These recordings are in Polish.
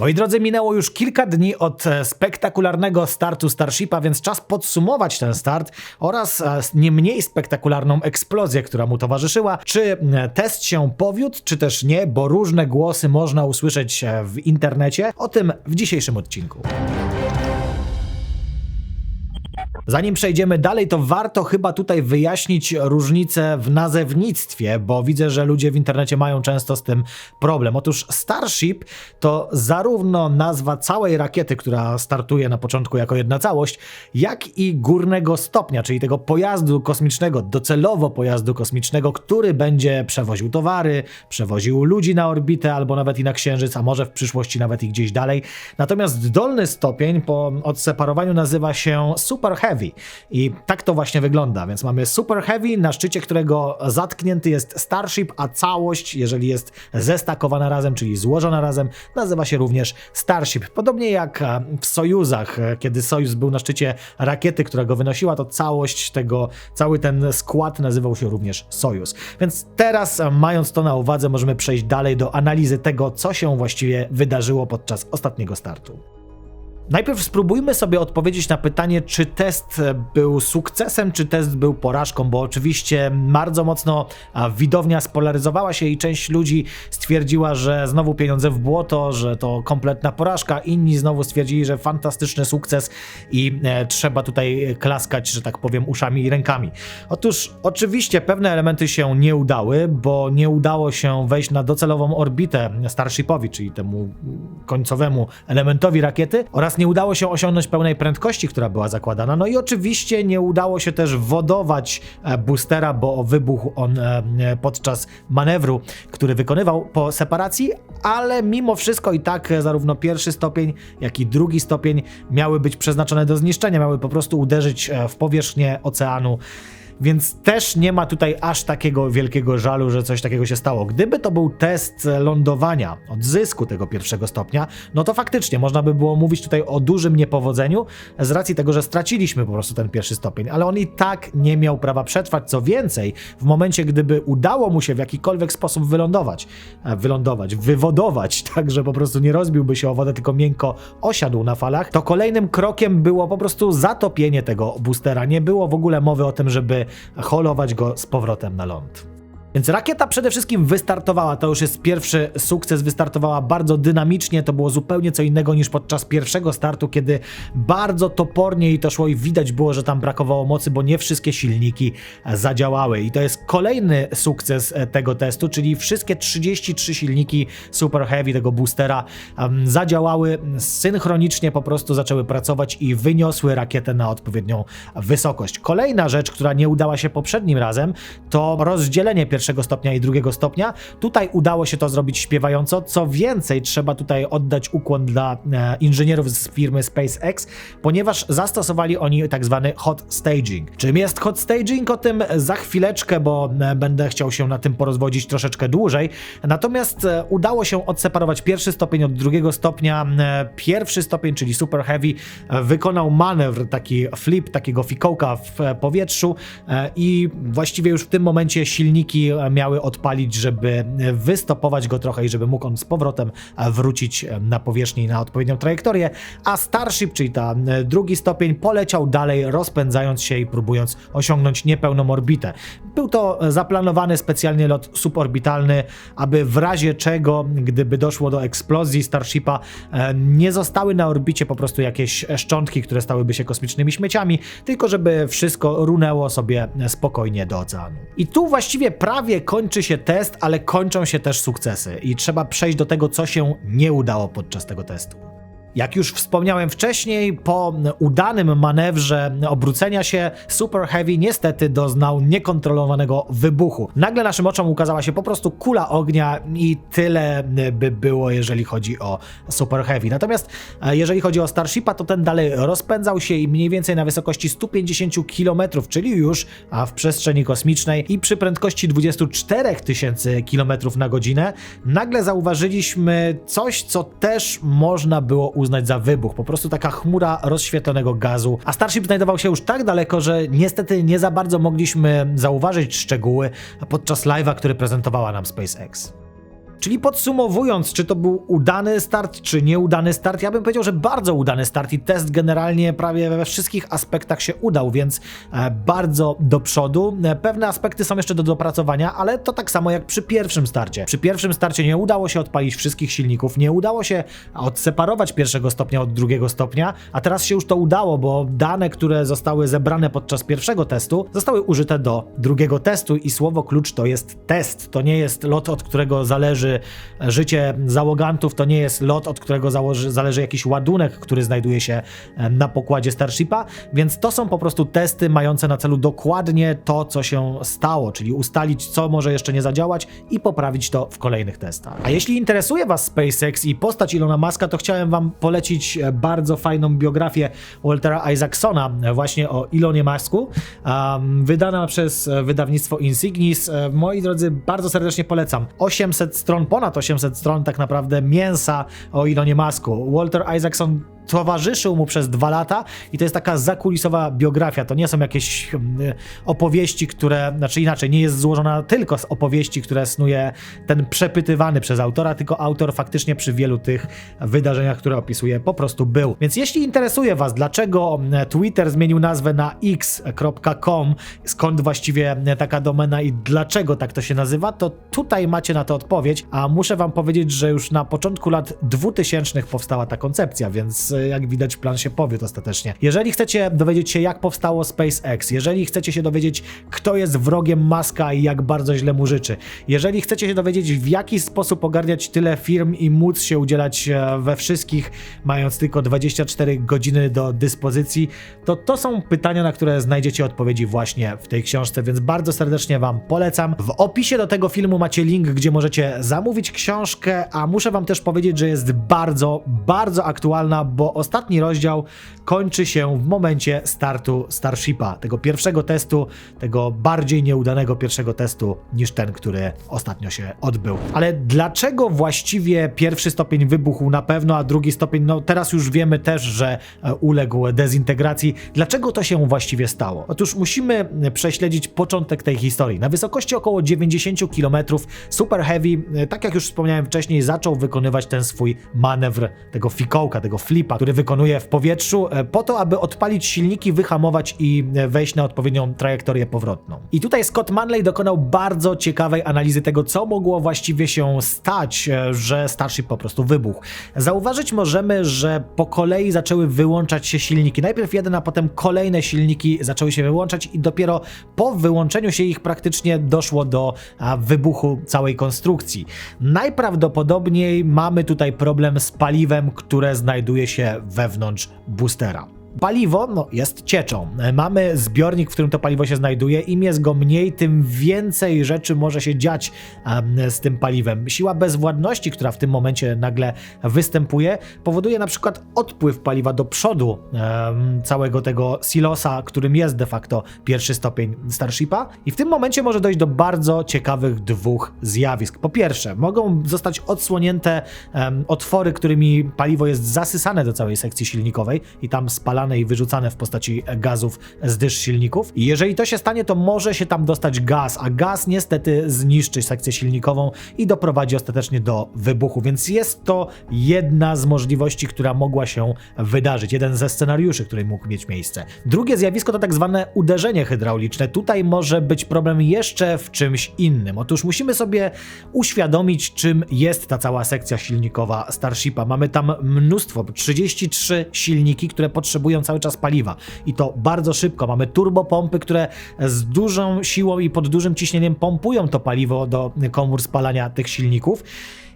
Moi drodzy, minęło już kilka dni od e, spektakularnego startu Starshipa, więc czas podsumować ten start oraz e, nie mniej spektakularną eksplozję, która mu towarzyszyła. Czy e, test się powiódł, czy też nie, bo różne głosy można usłyszeć w internecie. O tym w dzisiejszym odcinku. Zanim przejdziemy dalej, to warto chyba tutaj wyjaśnić różnicę w nazewnictwie, bo widzę, że ludzie w internecie mają często z tym problem. Otóż Starship to zarówno nazwa całej rakiety, która startuje na początku jako jedna całość, jak i górnego stopnia, czyli tego pojazdu kosmicznego, docelowo pojazdu kosmicznego, który będzie przewoził towary, przewoził ludzi na orbitę albo nawet i na Księżyc, a może w przyszłości nawet i gdzieś dalej. Natomiast dolny stopień po odseparowaniu nazywa się Super Heavy. I tak to właśnie wygląda. Więc mamy Super Heavy, na szczycie którego zatknięty jest Starship, a całość, jeżeli jest zestakowana razem, czyli złożona razem, nazywa się również Starship. Podobnie jak e, w Sojuzach, e, kiedy Sojuz był na szczycie rakiety, która go wynosiła, to całość tego, cały ten skład nazywał się również Sojuz. Więc teraz, e, mając to na uwadze, możemy przejść dalej do analizy tego, co się właściwie wydarzyło podczas ostatniego startu. Najpierw spróbujmy sobie odpowiedzieć na pytanie, czy test był sukcesem, czy test był porażką, bo oczywiście bardzo mocno widownia spolaryzowała się i część ludzi stwierdziła, że znowu pieniądze w błoto, że to kompletna porażka, inni znowu stwierdzili, że fantastyczny sukces i e, trzeba tutaj klaskać, że tak powiem, uszami i rękami. Otóż oczywiście pewne elementy się nie udały, bo nie udało się wejść na docelową orbitę Starshipowi, czyli temu końcowemu elementowi rakiety oraz nie udało się osiągnąć pełnej prędkości, która była zakładana. No i oczywiście nie udało się też wodować e, boostera, bo wybuchł on e, e, podczas manewru, który wykonywał po separacji, ale mimo wszystko i tak zarówno pierwszy stopień, jak i drugi stopień miały być przeznaczone do zniszczenia, miały po prostu uderzyć w powierzchnię oceanu więc też nie ma tutaj aż takiego wielkiego żalu, że coś takiego się stało. Gdyby to był test lądowania, odzysku tego pierwszego stopnia, no to faktycznie można by było mówić tutaj o dużym niepowodzeniu z racji tego, że straciliśmy po prostu ten pierwszy stopień, ale on i tak nie miał prawa przetrwać. Co więcej, w momencie, gdyby udało mu się w jakikolwiek sposób wylądować, e, wylądować, wywodować, tak, że po prostu nie rozbiłby się o wodę, tylko miękko osiadł na falach, to kolejnym krokiem było po prostu zatopienie tego boostera. Nie było w ogóle mowy o tym, żeby holować go z powrotem na ląd. Więc rakieta przede wszystkim wystartowała, to już jest pierwszy sukces, wystartowała bardzo dynamicznie, to było zupełnie co innego niż podczas pierwszego startu, kiedy bardzo topornie i to szło i widać było, że tam brakowało mocy, bo nie wszystkie silniki zadziałały. I to jest kolejny sukces e, tego testu, czyli wszystkie 33 silniki Super Heavy, tego boostera, zadziałały synchronicznie, po prostu zaczęły pracować i wyniosły rakietę na odpowiednią wysokość. Kolejna rzecz, która nie udała się poprzednim razem, to rozdzielenie pierwszego pierwszego stopnia i drugiego stopnia. Tutaj udało się to zrobić śpiewająco. Co więcej, trzeba tutaj oddać ukłon dla e, inżynierów z firmy SpaceX, ponieważ zastosowali oni tak zwany hot staging. Czym jest hot staging? O tym za chwileczkę, bo e, będę chciał się na tym porozwodzić troszeczkę dłużej. Natomiast e, udało się odseparować pierwszy stopień od drugiego stopnia. Pierwszy stopień, czyli Super Heavy, wykonał manewr, taki flip, takiego fikołka w powietrzu i właściwie już w tym momencie silniki miały odpalić, żeby wystopować go trochę i żeby mógł on z powrotem wrócić na powierzchnię na odpowiednią trajektorię, a Starship, czyli ta drugi stopień, poleciał dalej, rozpędzając się i próbując osiągnąć niepełną orbitę. Był to zaplanowany specjalnie lot suborbitalny, aby w razie czego, gdyby doszło do eksplozji Starshipa, nie zostały na orbicie po prostu jakieś szczątki, które stałyby się kosmicznymi śmieciami, tylko żeby wszystko runęło sobie spokojnie do oceanu. I tu właściwie prawie prawie kończy się test, ale kończą się też sukcesy i trzeba przejść do tego, co się nie udało podczas tego testu. Jak już wspomniałem wcześniej, po udanym manewrze obrócenia się, Super Heavy niestety doznał niekontrolowanego wybuchu. Nagle naszym oczom ukazała się po prostu kula ognia i tyle by było, jeżeli chodzi o Super Heavy. Natomiast e, jeżeli chodzi o Starshipa, to ten dalej rozpędzał się i mniej więcej na wysokości 150 km, czyli już w przestrzeni kosmicznej i przy prędkości 24 tysięcy km na godzinę, nagle zauważyliśmy coś, co też można było uznać za wybuch. Po prostu taka chmura rozświetlonego gazu. A Starship znajdował się już tak daleko, że niestety nie za bardzo mogliśmy zauważyć szczegóły podczas live'a, który prezentowała nam SpaceX. Czyli podsumowując, czy to był udany start, czy nieudany start, ja bym powiedział, że bardzo udany start i test generalnie prawie we wszystkich aspektach się udał, więc e, bardzo do przodu. E, pewne aspekty są jeszcze do dopracowania, ale to tak samo jak przy pierwszym starcie. Przy pierwszym starcie nie udało się odpalić wszystkich silników, nie udało się odseparować pierwszego stopnia od drugiego stopnia, a teraz się już to udało, bo dane, które zostały zebrane podczas pierwszego testu, zostały użyte do drugiego testu i słowo klucz to jest test. To nie jest lot, od którego zależy życie załogantów, to nie jest lot, od którego założy, zależy jakiś ładunek, który znajduje się e, na pokładzie Starshipa, więc to są po prostu testy mające na celu dokładnie to, co się stało, czyli ustalić, co może jeszcze nie zadziałać i poprawić to w kolejnych testach. A jeśli interesuje Was SpaceX i postać Ilona Muska, to chciałem Wam polecić e, bardzo fajną biografię Waltera Isaacsona e, właśnie o Ilonie Musku, um, wydana przez wydawnictwo Insignis. Moi drodzy, bardzo serdecznie polecam. 800 stron, ponad 800 stron tak naprawdę mięsa o Ilonie Masku. Walter Isaacson towarzyszył mu przez dwa lata i to jest taka zakulisowa biografia. To nie są jakieś hmm, opowieści, które, znaczy inaczej, nie jest złożona tylko z opowieści, które snuje ten przepytywany przez autora, tylko autor faktycznie przy wielu tych wydarzeniach, które opisuje, po prostu był. Więc jeśli interesuje Was, dlaczego hmm, Twitter zmienił nazwę na x.com, skąd właściwie taka domena i dlaczego tak to się nazywa, to tutaj macie na to odpowiedź, a muszę Wam powiedzieć, że już na początku lat 2000 powstała ta koncepcja, więc jak widać plan się powiódł ostatecznie. Jeżeli chcecie dowiedzieć się jak powstało SpaceX, jeżeli chcecie się dowiedzieć kto jest wrogiem Maska i jak bardzo źle mu życzy, jeżeli chcecie się dowiedzieć w jaki sposób ogarniać tyle firm i móc się udzielać e, we wszystkich, mając tylko 24 godziny do dyspozycji, to to są pytania, na które znajdziecie odpowiedzi właśnie w tej książce, więc bardzo serdecznie Wam polecam. W opisie do tego filmu macie link, gdzie możecie zamówić książkę, a muszę Wam też powiedzieć, że jest bardzo, bardzo aktualna, bo ostatni rozdział kończy się w momencie startu Starshipa, tego pierwszego testu, tego bardziej nieudanego pierwszego testu niż ten, który ostatnio się odbył. Ale dlaczego właściwie pierwszy stopień wybuchł na pewno, a drugi stopień, no teraz już wiemy też, że e, uległ dezintegracji. Dlaczego to się właściwie stało? Otóż musimy prześledzić początek tej historii. Na wysokości około 90 km Super Heavy, e, tak jak już wspomniałem wcześniej, zaczął wykonywać ten swój manewr tego fikołka, tego flipa, który wykonuje w powietrzu, e, po to, aby odpalić silniki, wyhamować i e, wejść na odpowiednią trajektorię powrotną. I tutaj Scott Manley dokonał bardzo ciekawej analizy tego, co mogło właściwie się stać, e, że Starship po prostu wybuchł. Zauważyć możemy, że po kolei zaczęły wyłączać się silniki. Najpierw jeden, a potem kolejne silniki zaczęły się wyłączać i dopiero po wyłączeniu się ich praktycznie doszło do wybuchu całej konstrukcji. Najprawdopodobniej mamy tutaj problem z paliwem, które znajduje się wewnątrz boostera. Paliwo no, jest cieczą. Mamy zbiornik, w którym to paliwo się znajduje. Im jest go mniej, tym więcej rzeczy może się dziać z tym paliwem. Siła bezwładności, która w tym momencie nagle występuje, powoduje na przykład odpływ paliwa do przodu całego tego silosa, którym jest de facto pierwszy stopień Starshipa. I w tym momencie może dojść do bardzo ciekawych dwóch zjawisk. Po pierwsze, mogą zostać odsłonięte otwory, którymi paliwo jest zasysane do całej sekcji silnikowej i tam spalane i wyrzucane w postaci gazów z dysz silników. I jeżeli to się stanie, to może się tam dostać gaz, a gaz niestety zniszczy sekcję silnikową i doprowadzi ostatecznie do wybuchu, więc jest to jedna z możliwości, która mogła się wydarzyć, jeden ze scenariuszy, który mógł mieć miejsce. Drugie zjawisko to tak zwane uderzenie hydrauliczne. Tutaj może być problem jeszcze w czymś innym. Otóż musimy sobie uświadomić, czym jest ta cała sekcja silnikowa Starshipa. Mamy tam mnóstwo, 33 silniki, które potrzebują potrzebują cały czas paliwa i to bardzo szybko. Mamy turbopompy, które z dużą siłą i pod dużym ciśnieniem pompują to paliwo do komór spalania tych silników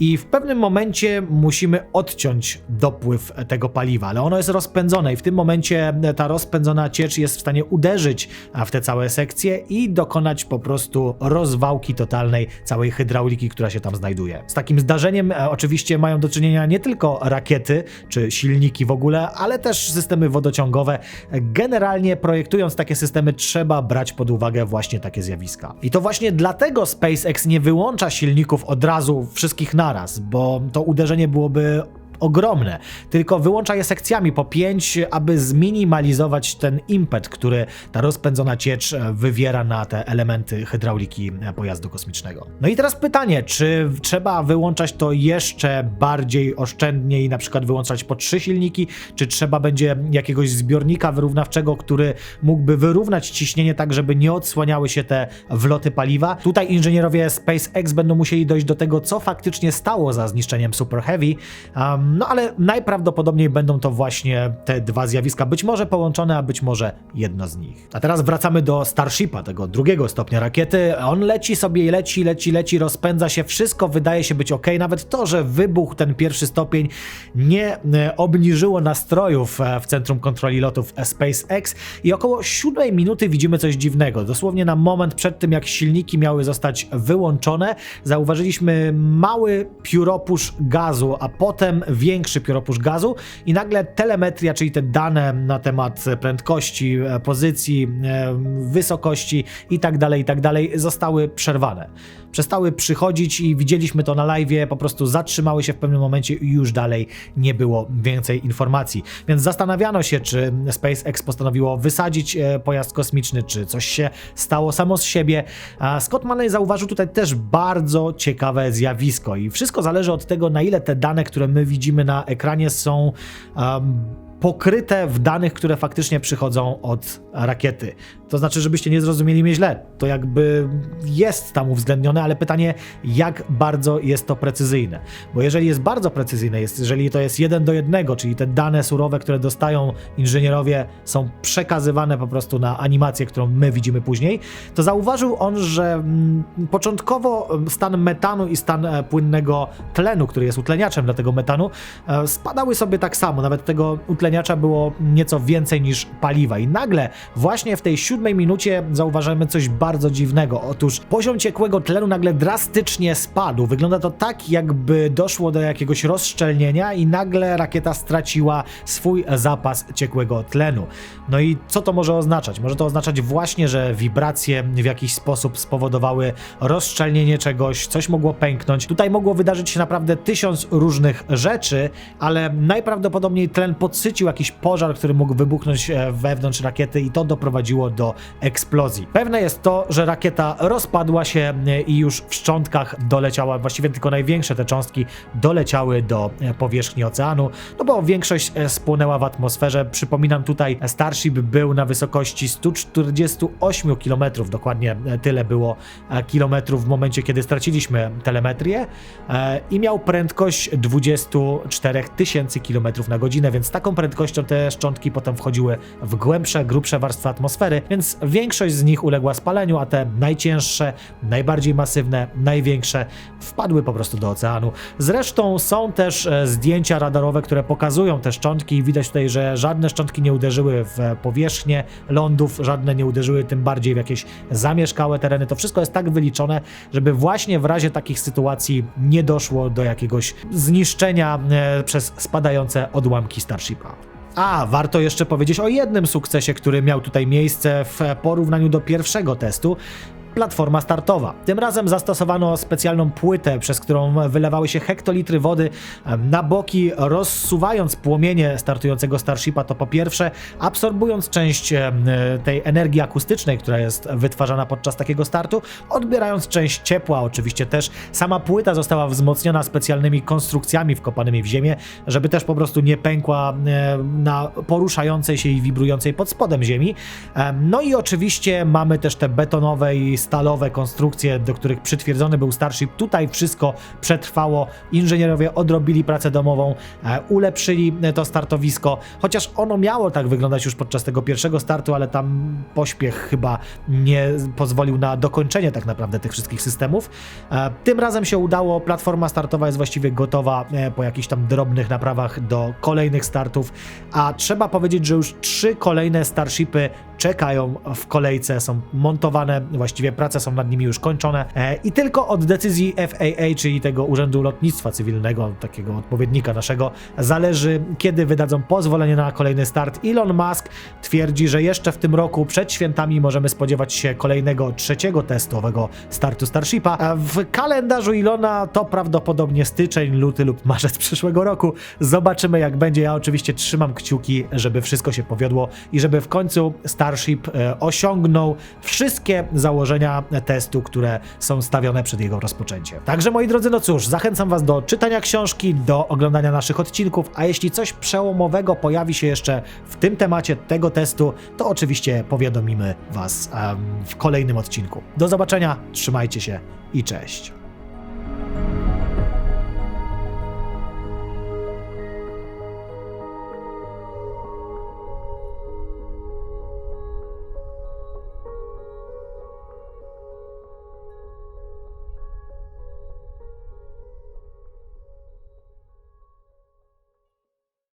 i w pewnym momencie musimy odciąć dopływ tego paliwa, ale ono jest rozpędzone i w tym momencie ta rozpędzona ciecz jest w stanie uderzyć w te całe sekcje i dokonać po prostu rozwałki totalnej całej hydrauliki, która się tam znajduje. Z takim zdarzeniem e, oczywiście mają do czynienia nie tylko rakiety czy silniki w ogóle, ale też systemy wodociągowe. Generalnie projektując takie systemy trzeba brać pod uwagę właśnie takie zjawiska. I to właśnie dlatego SpaceX nie wyłącza silników od razu wszystkich na naraz, bo to uderzenie byłoby ogromne, tylko wyłącza je sekcjami po 5, aby zminimalizować ten impet, który ta rozpędzona ciecz e, wywiera na te elementy hydrauliki e, pojazdu kosmicznego. No i teraz pytanie, czy trzeba wyłączać to jeszcze bardziej oszczędnie i na przykład wyłączać po trzy silniki, czy trzeba będzie jakiegoś zbiornika wyrównawczego, który mógłby wyrównać ciśnienie tak, żeby nie odsłaniały się te wloty paliwa. Tutaj inżynierowie SpaceX będą musieli dojść do tego, co faktycznie stało za zniszczeniem Super Heavy, um, no ale najprawdopodobniej będą to właśnie te dwa zjawiska, być może połączone, a być może jedno z nich. A teraz wracamy do Starshipa, tego drugiego stopnia rakiety. On leci sobie, leci, leci, leci, rozpędza się, wszystko wydaje się być ok, nawet to, że wybuch ten pierwszy stopień nie e, obniżyło nastrojów e, w centrum kontroli lotów SpaceX i około 7 minuty widzimy coś dziwnego. Dosłownie na moment przed tym, jak silniki miały zostać wyłączone, zauważyliśmy mały pióropusz gazu, a potem większy pióropusz gazu i nagle telemetria, czyli te dane na temat prędkości, e, pozycji, e, wysokości i tak dalej, i tak dalej, zostały przerwane. Przestały przychodzić i widzieliśmy to na live, po prostu zatrzymały się w pewnym momencie i już dalej nie było więcej informacji. Więc zastanawiano się, czy SpaceX postanowiło wysadzić e, pojazd kosmiczny, czy coś się stało samo z siebie. Scott Manley zauważył tutaj też bardzo ciekawe zjawisko i wszystko zależy od tego, na ile te dane, które my widzimy na ekranie są um, pokryte w danych, które faktycznie przychodzą od rakiety. To znaczy, żebyście nie zrozumieli mnie źle. To jakby jest tam uwzględnione, ale pytanie, jak bardzo jest to precyzyjne. Bo jeżeli jest bardzo precyzyjne, jest, jeżeli to jest jeden do jednego, czyli te dane surowe, które dostają inżynierowie, są przekazywane po prostu na animację, którą my widzimy później, to zauważył on, że mm, początkowo stan metanu i stan e, płynnego tlenu, który jest utleniaczem dla tego metanu, e, spadały sobie tak samo. Nawet tego utleniacza było nieco więcej niż paliwa. I nagle, właśnie w tej siódmej minucie zauważamy coś bardzo dziwnego. Otóż poziom ciekłego tlenu nagle drastycznie spadł. Wygląda to tak, jakby doszło do jakiegoś rozszczelnienia i nagle rakieta straciła swój zapas ciekłego tlenu. No i co to może oznaczać? Może to oznaczać właśnie, że wibracje w jakiś sposób spowodowały rozszczelnienie czegoś, coś mogło pęknąć. Tutaj mogło wydarzyć się naprawdę tysiąc różnych rzeczy, ale najprawdopodobniej tlen podsycił jakiś pożar, który mógł wybuchnąć e, wewnątrz rakiety i to doprowadziło do do eksplozji. Pewne jest to, że rakieta rozpadła się e, i już w szczątkach doleciała, właściwie tylko największe te cząstki doleciały do e, powierzchni oceanu, no bo większość e, spłynęła w atmosferze. Przypominam tutaj, Starship był na wysokości 148 km, dokładnie tyle było kilometrów w momencie, kiedy straciliśmy telemetrię i miał prędkość 24 tysięcy km na godzinę, więc taką prędkością te szczątki potem wchodziły w głębsze, grubsze warstwy atmosfery, więc większość z nich uległa spaleniu, a te najcięższe, najbardziej masywne, największe wpadły po prostu do oceanu. Zresztą są też e, zdjęcia radarowe, które pokazują te szczątki i widać tutaj, że żadne szczątki nie uderzyły w powierzchnię lądów, żadne nie uderzyły tym bardziej w jakieś zamieszkałe tereny. To wszystko jest tak wyliczone, żeby właśnie w razie takich sytuacji nie doszło do jakiegoś zniszczenia e, przez spadające odłamki Starshipa. A, warto jeszcze powiedzieć o jednym sukcesie, który miał tutaj miejsce w porównaniu do pierwszego testu, platforma startowa. Tym razem zastosowano specjalną płytę, przez którą wylewały się hektolitry wody na boki, rozsuwając płomienie startującego Starshipa, to po pierwsze absorbując część tej energii akustycznej, która jest wytwarzana podczas takiego startu, odbierając część ciepła, oczywiście też sama płyta została wzmocniona specjalnymi konstrukcjami wkopanymi w ziemię, żeby też po prostu nie pękła na poruszającej się i wibrującej pod spodem ziemi. No i oczywiście mamy też te betonowe i stalowe konstrukcje, do których przytwierdzony był Starship. Tutaj wszystko przetrwało. Inżynierowie odrobili pracę domową, e, ulepszyli to startowisko, chociaż ono miało tak wyglądać już podczas tego pierwszego startu, ale tam pośpiech chyba nie pozwolił na dokończenie tak naprawdę tych wszystkich systemów. E, tym razem się udało, platforma startowa jest właściwie gotowa e, po jakichś tam drobnych naprawach do kolejnych startów, a trzeba powiedzieć, że już trzy kolejne Starshipy czekają w kolejce, są montowane właściwie prace są nad nimi już kończone e, i tylko od decyzji FAA, czyli tego Urzędu Lotnictwa Cywilnego, takiego odpowiednika naszego, zależy, kiedy wydadzą pozwolenie na kolejny start. Elon Musk twierdzi, że jeszcze w tym roku przed świętami możemy spodziewać się kolejnego trzeciego testowego startu Starshipa. A w kalendarzu Ilona to prawdopodobnie styczeń, luty lub marzec przyszłego roku. Zobaczymy jak będzie. Ja oczywiście trzymam kciuki, żeby wszystko się powiodło i żeby w końcu Starship e, osiągnął wszystkie założenia testu, które są stawione przed jego rozpoczęciem. Także moi drodzy, no cóż, zachęcam was do czytania książki, do oglądania naszych odcinków, a jeśli coś przełomowego pojawi się jeszcze w tym temacie tego testu, to oczywiście powiadomimy was em, w kolejnym odcinku. Do zobaczenia, trzymajcie się i cześć.